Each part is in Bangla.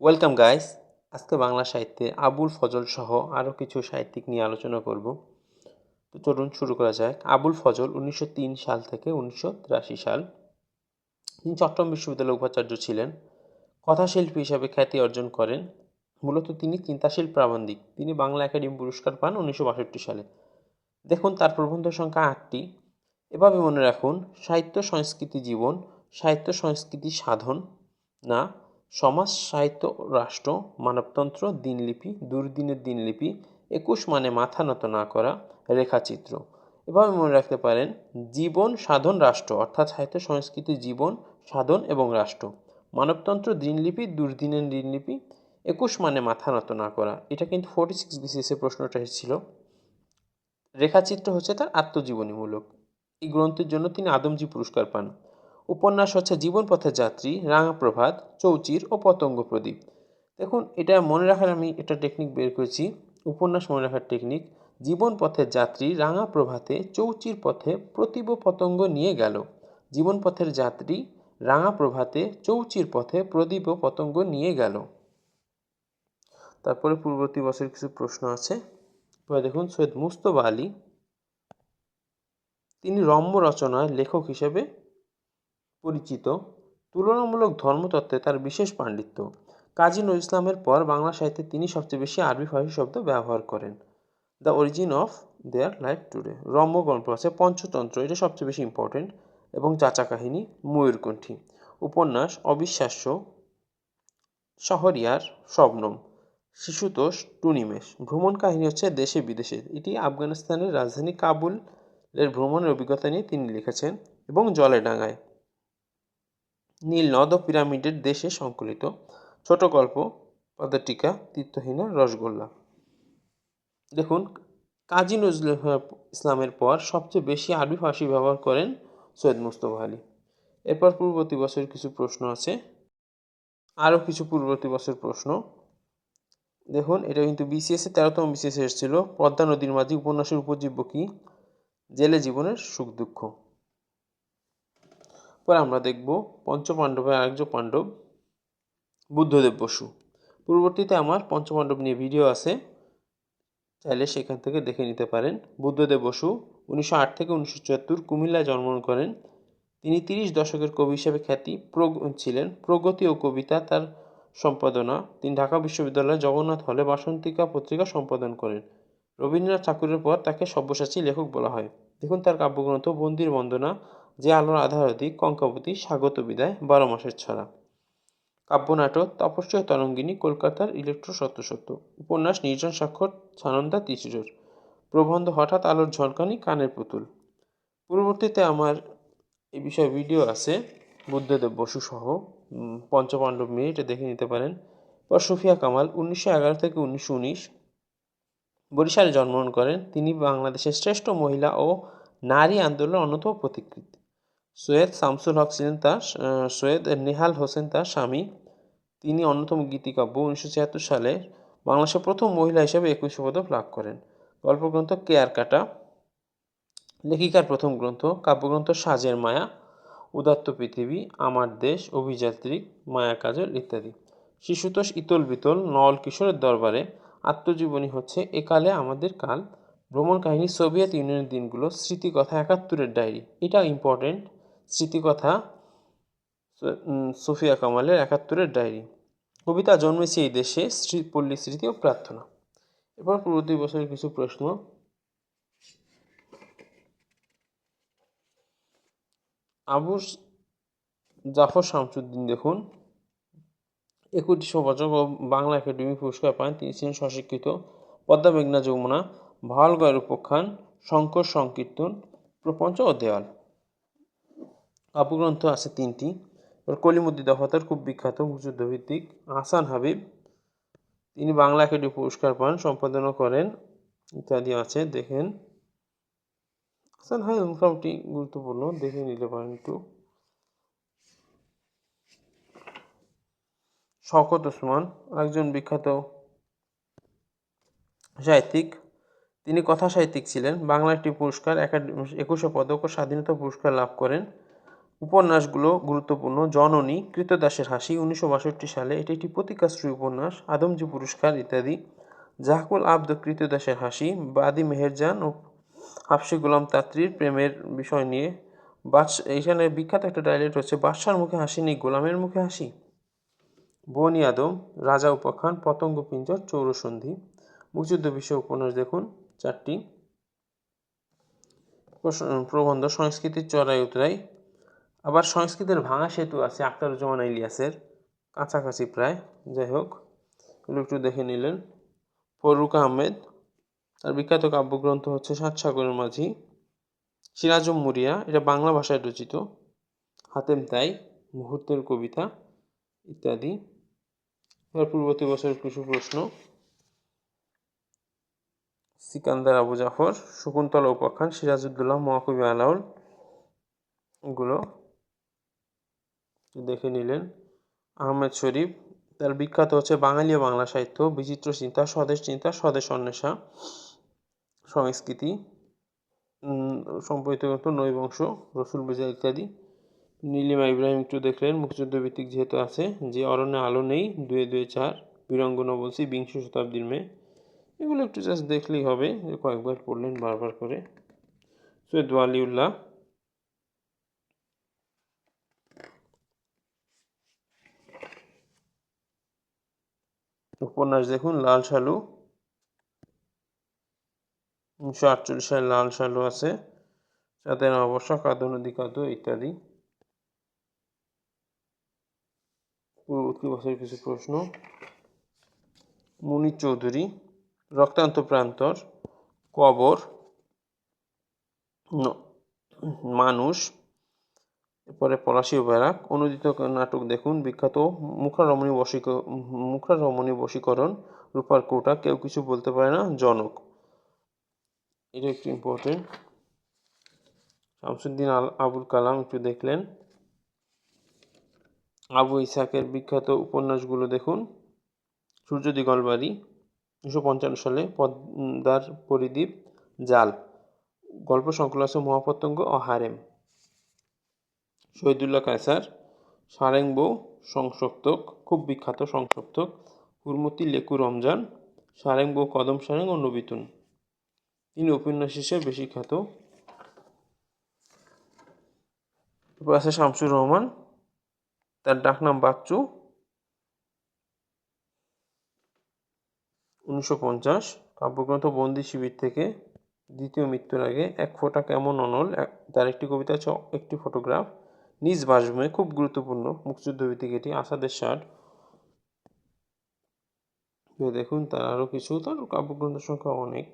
ওয়েলকাম গাইস আজকে বাংলা সাহিত্যে আবুল ফজল সহ আরও কিছু সাহিত্যিক নিয়ে আলোচনা করব। তো চলুন শুরু করা যাক। আবুল ফজল উনিশশো তিন সাল থেকে উনিশশো তিরাশি সাল। তিনি চট্টগ্রাম বিশ্ববিদ্যালয়ের উপাচার্য ছিলেন। কথাশিল্পী হিসাবে খ্যাতি অর্জন করেন। মূলত তিনি চিন্তাশীল প্রাবন্ধিক। তিনি বাংলা একাডেমি পুরস্কার পান উনিশশো বাষট্টি সালে। দেখুন, তার প্রবন্ধ সংখ্যা আটটি। এভাবে মনে রাখুন, সাহিত্য সংস্কৃতি জীবন, সাহিত্য সংস্কৃতি সাধন, না সমাজ সাহিত্য রাষ্ট্র, মানবতন্ত্র, দিনলিপি, দুর্দিনের দিনলিপি, একুশ মানে মাথা নত না করা রেখাচিত্র। এভাবে মনে রাখতে পারেন, জীবন, সাধন, রাষ্ট্র, অর্থাৎ সাহিত্য, সংস্কৃতি, জীবন, সাধন এবং রাষ্ট্র। মানবতন্ত্র, দিনলিপি, দুর্দিনের দিনলিপি, একুশ মানে মাথা নত না করা। এটা কিন্তু ফোর্টি সিক্স বিসিএসে প্রশ্নটা এসেছিল। রেখাচিত্র হচ্ছে তার আত্মজীবনীমূলক। এই গ্রন্থের জন্য তিনি আদমজি পুরস্কার পান। উপন্যাস হচ্ছে জীবনপথের যাত্রী, রাঙা প্রভাত, চৌচির ও পতঙ্গ প্রদীপ। দেখুন, এটা মনে রাখার আমি এটা টেকনিক বের করেছি। উপন্যাস মনে রাখার টেকনিক জীবন পথের যাত্রী, রাঙা প্রভাতে, চৌচির পথে প্রতিব পতঙ্গ নিয়ে গেল। জীবন পথের যাত্রী, রাঙা প্রভাতে, চৌচির পথে প্রদীপ পতঙ্গ নিয়ে গেল। তারপরে পূর্ববর্তী বছরের কিছু প্রশ্ন আছে। দেখুন, সৈয়দ মুস্তফা আলী, তিনি রম্য রচনায় লেখক হিসেবে পরিচিত। তুলনামূলক ধর্মতত্ত্বে তার বিশেষ পাণ্ডিত্য। কাজী নজরুল ইসলামের পর বাংলা সাহিত্যে তিনি সবচেয়ে বেশি আরবি ফার্সি শব্দ ব্যবহার করেন। The origin of their life today. রম্য গল্প আছে পঞ্চতন্ত্র, এটা সবচেয়ে বেশি ইম্পর্টেন্ট এবং চাচা কাহিনী ময়ূরকণ্ঠী উপন্যাস অবিশ্বাস্য, শহরিয়ার, শবনম, শিশুতোষ, টুনিমেষ। ভ্রমণ কাহিনী হচ্ছে দেশে বিদেশে। এটি আফগানিস্তানের রাজধানী কাবুলের ভ্রমণের অভিজ্ঞতা নিয়ে তিনি লিখেছেন এবং জলে ডাঙায়। নীল নদ ও পিরামিডের দেশে সংকলিত। ছোট গল্প পদাটিকা তীর্থহীনা রসগোল্লা। দেখুন, কাজী নজরুল ইসলামের পর সবচেয়ে বেশি আরবি ফার্সি ব্যবহার করেন সৈয়দ মুস্তফা আলী। এরপর পূর্ববর্তী বছরের কিছু প্রশ্ন আছে। আরও কিছু পূর্ববর্তী বছরের প্রশ্ন। দেখুন, এটা কিন্তু বিসিএসে তেরোতম বিসিএসে এসেছিল পদ্মা নদীর মাঝি উপন্যাসের উপজীব্য কি? জেলে জীবনের সুখ দুঃখ। পরে আমরা দেখব পঞ্চপাণ্ডবের আরেকজন পাণ্ডব, বুদ্ধদেব বসু। পূর্ববর্তীতে আমার পঞ্চপাণ্ডব নিয়ে ভিডিও আছে, চাইলে সেখান থেকে দেখে নিতে পারেন। বুদ্ধদেব বসু উনিশশো আট থেকে উনিশশো চুয়াত্তর কুমিল্লায় জন্মগ্রহণ করেন। তিনি তিরিশ দশকের কবি হিসেবে খ্যাতি ছিলেন। প্রগতি ও কবিতা তার সম্পাদনা। তিনি ঢাকা বিশ্ববিদ্যালয়ের জগন্নাথ হলে বাসন্তিকা পত্রিকা সম্পাদন করেন। রবীন্দ্রনাথ ঠাকুরের পর তাকে সব্যসাচী লেখক বলা হয়। দেখুন তার কাব্যগ্রন্থ বন্দির বন্দনা। যে আলোর আধারতি কঙ্কাবতী স্বাগত বিদায় বারো মাসের ছড়া। কাব্যনাটক তপস্যা তরঙ্গিনী কলকাতার ইলেকট্রো সত্য সত্য উপন্যাস নির্জন স্বাক্ষর সানন্দা তিসিরোর প্রবন্ধ হঠাৎ আলোর ঝলকানি কানের পুতুল। পূর্ববর্তীতে আমার এই বিষয়ে ভিডিও আছে, বুদ্ধদেব বসু সহ পঞ্চপাণ্ডব মেয়ে এটা দেখে নিতে পারেন। পর সুফিয়া কামাল উনিশশো এগারো থেকে উনিশশো উনিশ, বরিশালে জন্মগ্রহণ করেন। তিনি বাংলাদেশের শ্রেষ্ঠ মহিলা ও নারী আন্দোলনের অন্যতম প্রতিকৃতি। সৈয়দ শামসুল হক ছিলেন তার সৈয়দ নেহাল হোসেন তার স্বামী। তিনি অন্যতম গীতিকাব্য উনিশশো ছিয়াত্তর সালে বাংলাদেশের প্রথম মহিলা হিসেবে একুশে পদক লাভ করেন। গল্পগ্রন্থ কেয়ার কাটা, লেখিকার প্রথম গ্রন্থ, কাব্যগ্রন্থ সাজের মায়া, উদাত্ত পৃথিবী, আমার দেশ অভিযাত্রী মায়া কাজল ইত্যাদি। শিশুতোষ ইতল বিতল, নল কিশোরের দরবারে আত্মজীবনী হচ্ছে একালে আমাদের কাল। ভ্রমণ কাহিনী সোভিয়েত ইউনিয়নের দিনগুলো, স্মৃতিকথা একাত্তরের ডায়েরি। এটা ইম্পর্টেন্ট স্মৃতিকথা সুফিয়া কামালের একাত্তরের ডায়েরি। কবিতা জন্মেছে এই দেশে পল্লী স্মৃতি ও প্রার্থনা। এবার পূর্ববর্তী বছরের কিছু প্রশ্ন। আবু জাফর শামসুদ্দিন দেখুন। একুশটি সৌভাচক ও বাংলা একাডেমি পুরস্কার পান। তিনি ছিলেন স্বশিক্ষিত। পদ্মা মেঘনা যমুনা, ভালগয়ের উপাখ্যান শঙ্কর সংকীর্তন, প্রপঞ্চ ও দেওয়াল। কাব্যগ্রন্থ আছে তিনটি। এবার কলিমুদ্দি দফাতার খুব বিখ্যাত মুক্তিযুদ্ধভিত্তিক আহসান হাবিব, তিনি বাংলা একাডেমি পুরস্কার পান সম্পাদনা করেন, ইত্যাদি আছে, দেখেন। আহসান হাবিব মোটামুটি গুরুত্বপূর্ণ, দেখে নিতে পারেন একটু। শওকত ওসমান একজন বিখ্যাত সাহিত্যিক। তিনি কথা সাহিত্যিক ছিলেন, বাংলা একটি পুরস্কার, একাডেমি, একুশে পদক ও স্বাধীনতা পুরস্কার লাভ করেন। উপন্যাসগুলো গুরুত্বপূর্ণ। জননী, কৃতদাসের হাসি উনিশশো বাষট্টি সালে এটি একটি প্রতিকাশ্রী উপন্যাস, আদমজি পুরস্কার ইত্যাদি। জাহকুল আব্দ কৃতদাসের হাসি, বাদি মেহেরজান ও হাফসি গোলাম তাত্রির প্রেমের বিষয় নিয়ে। বাদশ, এইখানে বিখ্যাত একটা ডায়লগ হচ্ছে, বাদশার মুখে হাসি নেই, গোলামের মুখে হাসি। বনি আদম, রাজা উপাখ্যান, পতঙ্গ পিঞ্জর, চৌরসন্ধি। মুক্তিযুদ্ধ বিষয় উপন্যাস দেখুন, চারটি। প্রবন্ধ সংস্কৃতির চড়াই উতরাই আবার সংস্কৃতের ভাঙা সেতু আছে আখতারুজ্জামান ইলিয়াসের কাছাকাছি প্রায়। যাই হোক, এগুলো একটু দেখে নিলেন। ফরুক আহমেদ, তার বিখ্যাত কাব্যগ্রন্থ হচ্ছে সাত সাগরের মাঝি। সিরাজম মুরিয়া, এটা বাংলা ভাষায় রচিত। হাতেম তাই, মুহূর্তের কবিতা, ইত্যাদি। এবার পূর্ববর্তী বছরের কিছু প্রশ্ন। সিকান্দার আবু জাফর, শকুন্তলা উপাখ্যান, সিরাজউদ্দৌলা, মহাকবি আলাউল, এগুলো দেখে নিলেন। আহমেদ শরীফ, তার বিখ্যাত হচ্ছে বাঙালি ও বাংলা সাহিত্য, বিচিত্র চিন্তা, স্বদেশ চিন্তা, স্বদেশ অন্বেষা, সংস্কৃতি সম্পর্কিত গ্রন্থ নৈবংশ রসুল বেজা ইত্যাদি। নীলিমা ইব্রাহিম একটু দেখলেন মুক্তিযুদ্ধ ভিত্তিক যেহেতু আছে, যে অরণ্যে আলো নেই, দুয়ে দুয়ে চার বীরঙ্গনা বলছি বিংশ শতাব্দীর মেয়ে এগুলো একটু জাস্ট দেখলেই হবে কয়েকবার পড়লেন বারবার করে। সৈয়দ ওয়ালিউল্লাহ উপন্যাস দেখুন, লাল সালু উনিশশো আটচল্লিশ সালে লাল সালু আছে। চাঁদের অবসর কাদু, নদী কাদু ইত্যাদি। পূর্ববর্তী বছরের কিছু প্রশ্ন। মুনির চৌধুরী রক্তান্ত প্রান্তর, কবর মানুষ এরপরে পলাশী ব্যারাক অনুদিত নাটক দেখুন, বিখ্যাত মুখারমণী বশীক মুখারমণী বশীকরণ, রূপার কোটা, কেউ কিছু বলতে পারে না, জনক। এটা একটু ইম্পর্টেন্ট শামসুদ্দিন আল আবুল কালাম একটু দেখলেন। আবু ইসাকের বিখ্যাত উপন্যাসগুলো দেখুন। সূর্য দিগলবাড়ি উনিশশো পঞ্চান্ন সালে, পদ্মার পরিদ্বীপ, জাল। গল্প সংকলন আছে মহাপতঙ্গ ও হারেম। শহীদুল্লাহ কায়সার, সারেং বউ সংসপ্তক খুব বিখ্যাত সংসপ্তক হুরমতি লেকু রমজান, সারেং বউ কদম সারেং ও নবিতুন। তিনি উপন্যাস হিসেবে বেশি খ্যাত। আছে শামসুর রহমান, তার ডাকনাম বাচ্চু। উনিশশো পঞ্চাশ, কাব্যগ্রন্থ বন্দি শিবির থেকে দ্বিতীয় মৃত্যুর আগে এক ফোঁটা কেমন অনল তার একটি কবিতা আছে, একটি ফটোগ্রাফ। নিজ বাসভূমে, খুব গুরুত্বপূর্ণ মুক্তিযুদ্ধ ভিত্তিক এটি, আসাদের ষাট। দেখুন, তার আরও কিছু, তার কাব্যগ্রন্থের সংখ্যা অনেক।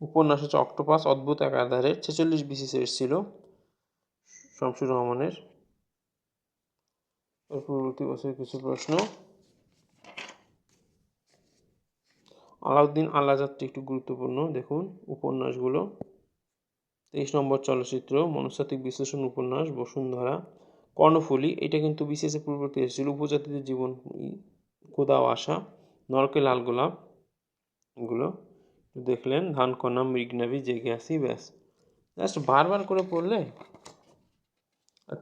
উপন্যাস হচ্ছে অক্টোপাস, অদ্ভুত এক আধারের, ছেচল্লিশ বিসিসি ছিল, শামসুর রহমানের। এর পূর্ববর্তী বছরের কিছু প্রশ্ন। আলাউদ্দিন আলাযাত্রী একটু গুরুত্বপূর্ণ, দেখুন উপন্যাসগুলো। তেইশ নম্বর চলচ্চিত্র, মনস্তাত্ত্বিক বিশ্লেষণ উপন্যাস, বসুন্ধরা, কর্ণফুলী। এটা কিন্তু বিশেষে পূর্ববর্তী এসেছিল। উপজাতিদের জীবন কোদাও আশা, নরকে লাল গোলাপ, এগুলো দেখলেন। ধান, কন্যা মৃগনাভি জেগে আসি ব্যাস। জাস্ট বারবার করে পড়লে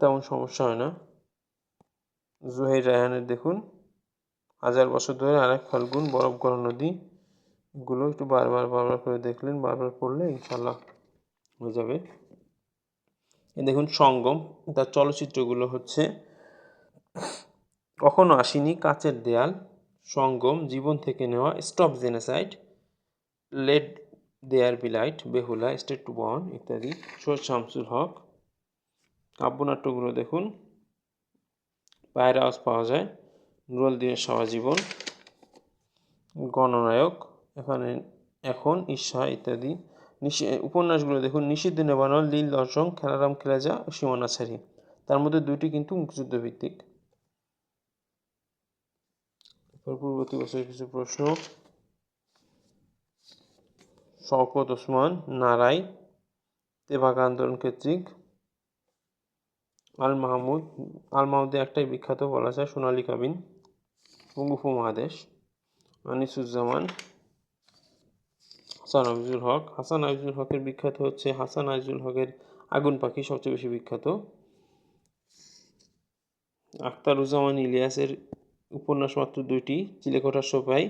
তেমন সমস্যা হয় না। জুহাইর রায়হানের দেখুন। হাজার বছর ধরে আরেক ফাল্গুন, বরফ গলা নদী, এগুলো একটু বারবার বারবার করে দেখলেন, বারবার পড়লে ইনশাল্লাহ হয়ে যাবে। দেখুন, সঙ্গম, তার চলচ্চিত্রগুলো হচ্ছে কখনো আসিনি, কাচের দেয়াল, Sangam, Jibon Theke Neya, stop genocide, let there be light, Behula, state to born ইত্যাদি সৈয়দ শামসুল হক। কাব্যনাট্যগুলো দেখুন, পায়ের আওয়াজ পাওয়া যায়, নুরুল দিনের সারা জীবন, গণনায়ক, এখানে এখন ঈর্ষা ইত্যাদি। উপন্যাসগুলো দেখুন। নিষিদ্ধ নেবানল, লীল, দর্শন, খেলারাম, খেলাজা ও সীমানা ছাড়ি। তার মধ্যে দুইটি কিন্তু মুক্তিযুদ্ধ ভিত্তিক পূর্ববর্তী বছরের কিছু প্রশ্ন। শওকত ওসমান, নারাই তেভাগা আন্দোলন কর্তৃক আল মাহমুদ, আল মাহমুদের একটাই বিখ্যাত বলা যায় সোনালী কাবিন মুগুফু মহাদেশ আনিসুজ্জামান হাসান আজিজুল হক। হাসান আফজুল হকের বিখ্যাত হচ্ছে হাসান আফজুল হকের আগুন পাখি সবচেয়ে বেশি বিখ্যাত। আখতারুজ্জামান ইলিয়াসের উপন্যাস মাত্র দুইটি, চিলেকোঠার সোপাই,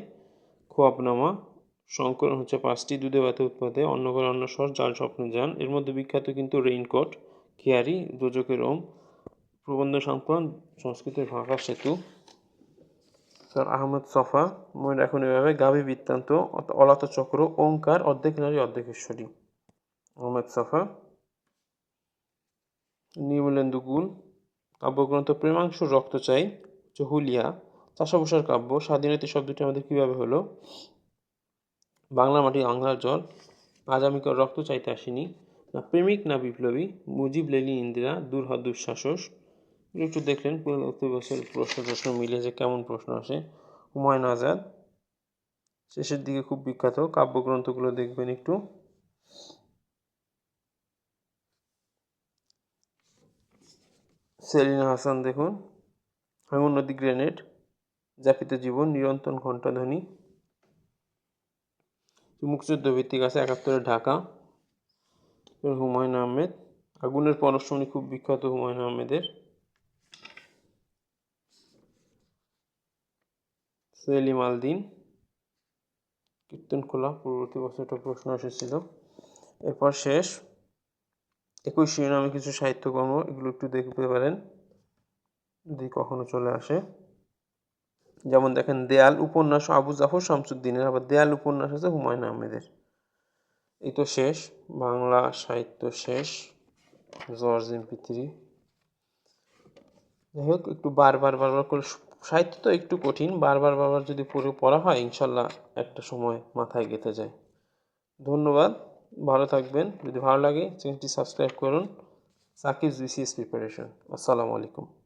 খোয়াবনামা। সংকলন হচ্ছে পাঁচটি, দুধে বাতে উৎপাদে অন্য করে অন্য স্বর, জাল স্বপ্ন যান। এর মধ্যে বিখ্যাত কিন্তু রেইনকোট, খেয়ারি দুজকের ওম প্রবন্ধ সংকলন, সংস্কৃতের ভাষা সেতু। স্যার আহমদ সফা মনে রাখুন এভাবে, গাভী বৃত্তান্ত অলাত চক্র, ওঙ্কার, অর্ধেক নারী অর্ধেকেশ্বরী আহমদ সফা। নির্মলেন্দু গুল। কাব্যগ্রন্থ প্রেমাংশ রক্ত চাই চহুলিয়া চাষাবসার কাব্য, স্বাধীনতা শব্দটি আমাদের কীভাবে হলো? বাংলা মাটি বাংলার জল। আজ আমি রক্ত চাইতে আসিনি। না প্রেমিক, না বিপ্লবী। মুজিব লেলি ইন্দিরা দূর হওয়া দুঃশাসস একটু দেখলেন বছর প্রশ্ন প্রশ্ন মিলে যে কেমন প্রশ্ন আসে। হুমায়ুন আজাদ, শেষের দিকে খুব বিখ্যাত, কাব্যগ্রন্থগুলো দেখবেন একটু। সেলিনা হাসান দেখুন ভাঙন নদী গ্রেনেড যাপিত জীবন নিরন্তন ঘণ্টাধ্বনি। মুক্তিযুদ্ধ ভিত্তিক আছে একাত্তরের ঢাকা, হুমায়ুন আহমেদ। আগুনের পরশমণি খুব বিখ্যাত হুমায়ুন আহমেদের। সেলিম আলদিন কীর্তনখোলা পূর্ববর্তী বছরটা প্রশ্ন এসেছিল। এরপর শেষ। একই শিরোনামে কিছু সাহিত্যকর্ম, এগুলো একটু দেখতে পারেন। যদি কখনো চলে আসে। যেমন দেখেন, দেয়াল উপন্যাস আবু জাফর শামসুদ্দিনের, আবার দেয়াল উপন্যাস আছে হুমায়ুন আহমেদের। এই তো শেষ। বাংলা সাহিত্য শেষ। জর্জ এমপি যাই হোক, একটু বারবার বারবার করে সাহিত্য তো একটু কঠিন, বারবার বারবার যদি পড়ে, পড়া হয়, ইনশাল্লাহ একটা সময় মাথায় গেঁথে যায়। ধন্যবাদ, ভালো থাকবেন। যদি ভালো লাগে, চ্যানেলটি সাবস্ক্রাইব করুন। সাকিব বিসিএস প্রিপারেশন আসসালামু আলাইকুম।